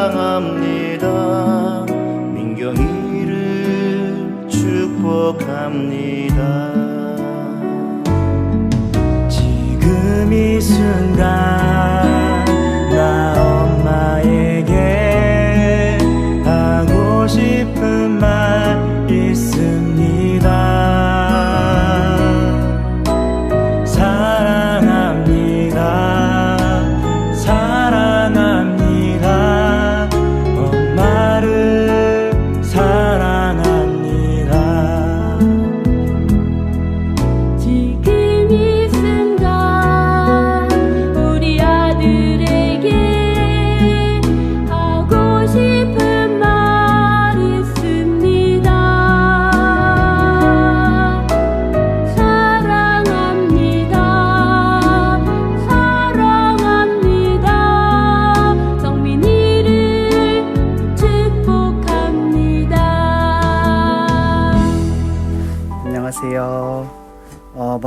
사랑합니다. 민경이를 축복합니다. 지금 이 순간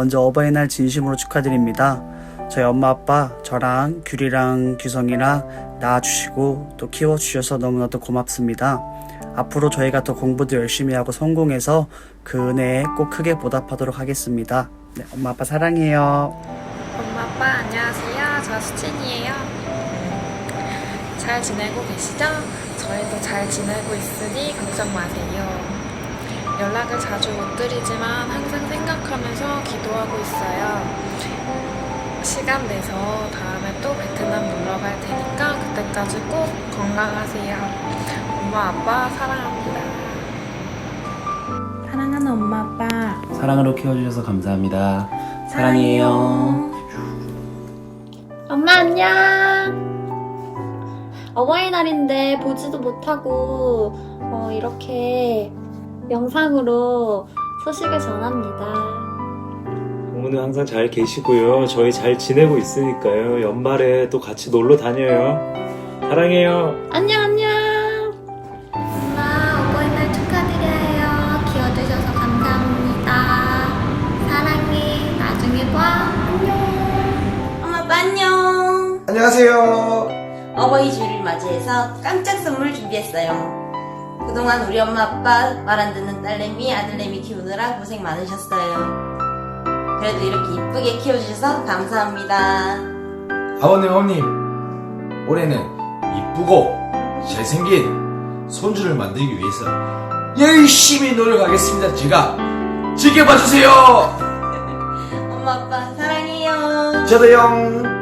먼저 어버이날 진심으로 축하드립니다. 저희 엄마 아빠 저랑 규리랑 규성이랑 낳아주시고 또 키워주셔서 너무나도 고맙습니다. 앞으로 저희가 더 공부도 열심히 하고 성공해서 그 은혜에 꼭 크게 보답하도록 하겠습니다. 네, 엄마 아빠 사랑해요. 엄마 아빠 안녕하세요. 저 수진이에요. 잘 지내고 계시죠? 저희도 잘 지내고 있으니 걱정 마세요. 연락을 자주 못 드리지만 항상 생각하면서 기도하고 있어요. 시간 내서 다음에 또 베트남 놀러 갈 테니까 그때까지 꼭 건강하세요. 엄마 아빠 사랑합니다. 사랑하는 엄마 아빠 사랑으로 키워주셔서 감사합니다. 사랑해요. 엄마 안녕. 어버이날인데 보지도 못하고 어, 이렇게 영상으로 소식을 전합니다. 부모님 항상 잘 계시고요. 저희 잘 지내고 있으니까요. 연말에 또 같이 놀러 다녀요. 사랑해요. 안녕 안녕. 엄마 어버이날 축하드려요. 키워주셔서 감사합니다. 사랑해. 나중에 봐. 안녕. 엄마 아빠 안녕 안녕하세요. 어버이 주를 맞이해서 깜짝 선물 준비했어요 그동안 우리 엄마 아빠 말 안 듣는 딸내미 아들내미 키우느라 고생 많으셨어요 그래도 이렇게 이쁘게 키워주셔서 감사합니다 아버님, 어머님, 올해는 이쁘고 잘생긴 손주를 만들기 위해서 열심히 노력하겠습니다. 제가 지켜봐 주세요. 엄마 아빠 사랑해요 저도요.